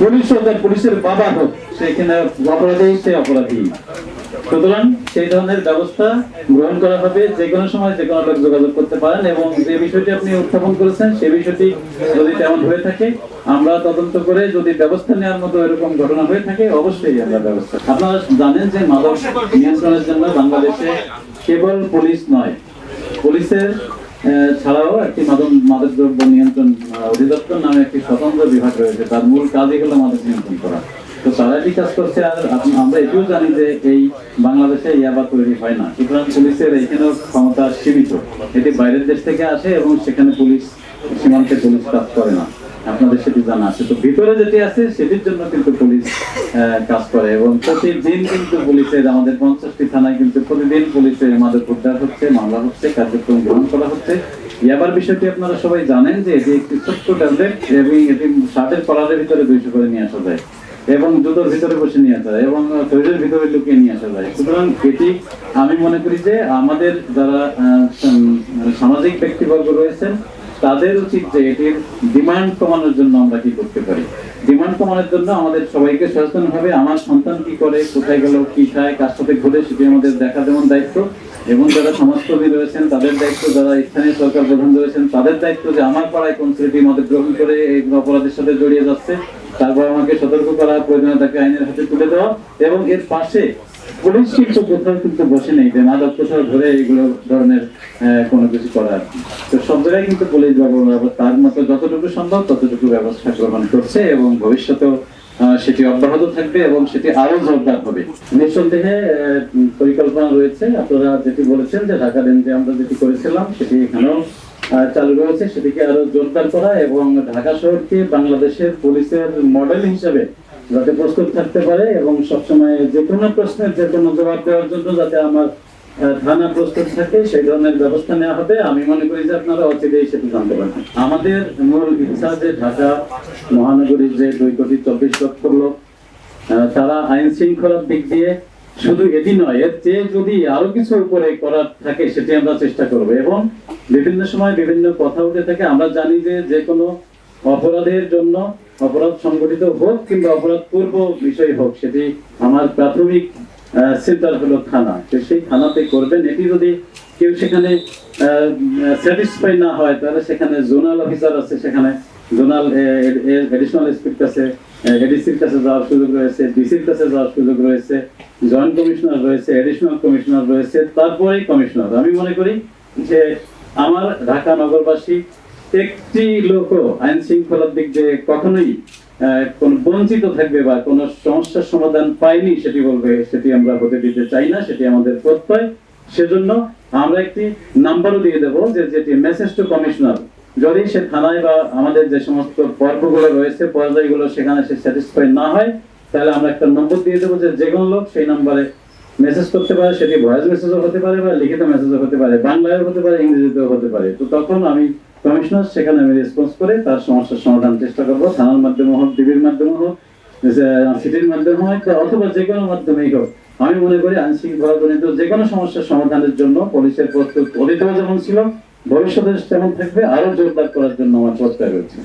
Police হোক পুলিশের বাবা হোক সেখানে অপরাধী, সে অপরাধী। সুতরাং সেই ধরনের ব্যবস্থা গ্রহণ করা হবে যে কোনো সময় যে কোনো লোক যোগাযোগ করতে পারেন এবং যে বিষয়টি আপনি উত্থাপন করেছেন সেই বিষয়টি যদি তেমন হয়ে থাকে, আমরা তদন্ত করে যদি ব্যবস্থা নেওয়ার মতো এরকম ঘটনা হয়ে থাকে, অবশ্যই আমরা ব্যবস্থা আপনারা জানেন যে মাদক নিয়ন্ত্রণের জন্য বাংলাদেশে কেবল পুলিশ নয়, পুলিশের ছাড়াও একটি মাদক মাদক দ্রব্য নিয়ন্ত্রণ অধিদপ্তর নামে একটি স্বতন্ত্র বিভাগ রয়েছে। তার মূল কাজই হলো মাদক নিয়ন্ত্রণ করা। তো তারা এটি কাজ করছে আর আমরা এটিও জানি যে এই বাংলাদেশে ইয়াবা তৈরি হয় না। সুতরাং পুলিশের এখানেও ক্ষমতা সীমিত। এটি বাইরের দেশ থেকে আসে এবং সেখানে পুলিশ সীমান্তে পুলিশ কাজ করে না। সেটি জানা আছে। তো ভিতরে যেটি আছে, সেটির জন্য কিন্তু পুলিশ কাজ করে এবং প্রতিদিন কিন্তু পুলিশের আমাদের পঞ্চাশটি থানায় কিন্তু প্রতিদিন পুলিশের মাদক উদ্ধার হচ্ছে, মামলা হচ্ছে, কার্যক্রম গ্রহণ করা হচ্ছে। ইয়াবার বিষয়টি আপনারা সবাই জানেন যে এটি একটি ছোট্ট ট্যাবলেট এবং এটি শার্টের কলারের ভিতরে দুইশো করে নিয়ে আসা যায় এবং জুতোর ভিতরে বসে নিয়ে আসা যায় এবং শরীরের ভিতরে লুকিয়ে নিয়ে আসা যায়। সুতরাং এটি আমি মনে করি যে আমাদের যারা সামাজিক ব্যক্তিবর্গ রয়েছেন তাদের উচিত যে এটির ডিমান্ড কমানোর জন্য আমরা কি করতে পারি? ডিমান্ড কমানোর জন্য আমাদের সবাইকে সচেতন হবে, আমার সন্তান কি করে, কোথায় গেল, কি খায় কার সাথে ঘুরে, সেটি আমাদের দেখা যেমন দায়িত্ব। এবং যারা সমাজকর্মী রয়েছেন, তাদের দায়িত্ব, যারা স্থানীয় সরকার প্রধান রয়েছেন, তাদের দায়িত্ব যে আমার পাড়ায় কোন ছেলেটি মধ্যে গ্রহণ করে এই অপরাধের সাথে জড়িয়ে যাচ্ছে, তারপর আমাকে সতর্ক করা প্রয়োজনে তাকে আইনের হাতে তুলে দেওয়া এবং এর পাশে পুলিশ কিন্তু কোথাও কিন্তু বসে নেই, যে মাদক কোথাও ধরে এগুলো ধরনের কোনো কিছু করা আর তো সব জায়গায় কিন্তু পুলিশ ব্যবস্থা, তার মতো যতটুকু সম্ভব ততটুকু ব্যবস্থা গ্রহণ করছে এবং ভবিষ্যতেও সেটি অব্যাহত থাকবে এবং সেটি আরও জোরদার হবে। নিঃসন্দেহে পরিকল্পনা রয়েছে। আপনারা যেটি বলেছেন যে ঢাকা রেঞ্জে আমরা যেটি করেছিলাম, সেটি এখানেও চালু রয়েছে। সেটিকে আরও জোরদার করা এবং ঢাকা শহরকে বাংলাদেশের পুলিশের মডেল হিসেবে যাতে প্রস্তুত থাকতে পারে এবং সবসময় যে কোনো প্রশ্নের যে কোনো জবাব দেওয়ার জন্য যাতে আমার থানা প্রস্তুত থাকে, সেই ধরনের ব্যবস্থা নেওয়া হবে। আমি মনে করি যে আপনারা অচিরেই সেটি জানতে পারবেন। আমাদের মূল ইচ্ছা যে ঢাকা মহানগরীর যে দুই কোটি চব্বিশ লক্ষ লোক তারা আইন শৃঙ্খলার দিক দিয়ে শুধু এটি নয়, এর চেয়ে যদি আরও কিছু উপরে করার থাকে, সেটি আমরা চেষ্টা করব। এবং বিভিন্ন সময় বিভিন্ন কথা উঠে থাকে। আমরা জানি যে যে কোনো অপরাধের জন্য অপরাধ সংগঠিত হোক কিংবা অপরাধ পূর্ব বিষয় হোক, সেটি আমার প্রাথমিক সেন্টার হলো থানা। তো সেই থানাতে করবেন। এটি যদি কেউ সেখানে স্যাটিসফাই না হয়, তাহলে সেখানে জোনাল অফিসার আছে, সেখানে জোনাল এডিশনাল এসপির কাছে এডিসির কাছে যাওয়ার সুযোগ রয়েছে ডিসির কাছে যাওয়ার সুযোগ রয়েছে জয়েন্ট কমিশনার রয়েছে এডিশনাল কমিশনার রয়েছে, তারপরেই কমিশনার আমি মনে করি যে আমার ঢাকা নগরবাসী একটি লোকও আইন শৃঙ্খলার দিক দিয়ে কখনোই কোন বঞ্চিত থাকবে বা কোন সমস্যার সমাধান পাইনি সেটি বলবে, সেটি আমরা হতে দিতে চাই না, সেটি আমাদের প্রত্যয়। সেজন্য আমরা একটি নাম্বারও দিয়ে দেবো যে যেটি মেসেজ টু কমিশনার যদি সে থানায় বা আমাদের যে সমস্ত পর্বগুলো রয়েছে, পর্যায়গুলো সেখানে সে স্যাটিসফাই না হয়, তাহলে আমরা একটা নম্বর দিয়ে দেবো যে যে কোনো লোক সেই নাম্বারে মেসেজ করতে পারে, সেটি ভয়েস মেসেজও হতে পারে বা লিখিত মেসেজও হতে পারে, বাংলায়ও হতে পারে, ইংরেজিতেও হতে পারে। তো তখন আমি কমিশনার, সেখানে আমি রেসপন্স করে তার সমস্যার সমাধান চেষ্টা করব। থানার মাধ্যমে হোক ডিবির মাধ্যমে হোক সিটির মাধ্যমে হোক, অথবা যে কোনো মাধ্যমেই হোক। আমি মনে করি আইনশৃঙ্খলা জনিত যে কোনো সমস্যার সমাধানের জন্য পুলিশের প্রস্তুত অতীতেও যেমন ছিল ভবিষ্যতে যেমন থাকবে আরও জোরদার করার জন্য আমার প্রস্তাব রয়েছে।